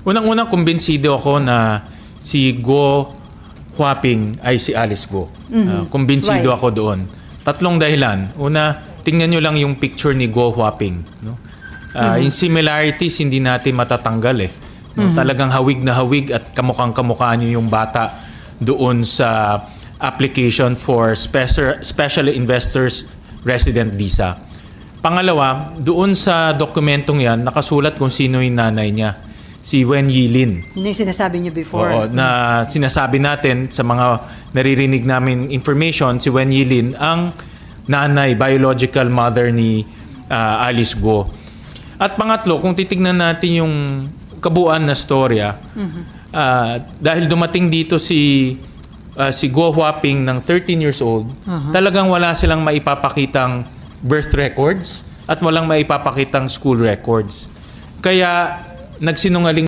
Unang-unang kumbinsido ako na si Go Huaping ay si Alice Go. Ah, kumbinsido Right. ako doon. Tatlong dahilan. Una, tingnan nyo lang yung picture ni Go Huaping. No? Ah, Yung similarities, hindi natin matatanggal eh. No? Talagang hawig na hawig at kamukhang kamukha nyo yung bata doon sa application for special, special investors resident visa. Pangalawa, doon sa dokumentong yan, nakasulat kung sino yung nanay niya. Si Wen Yilin. Yun yung sinasabi niyo before. Oo, na sinasabi natin sa mga naririnig namin information, si Wen Yilin ang nanay, biological mother ni ah, Alice Go. At pangatlo, kung titignan natin yung kabuuan na storya, ah, dahil dumating dito si ah, si Go Huaping ng 13 years old, talagang wala silang maipapakitang birth records at walang maipapakitang school records. Kaya nagsinungaling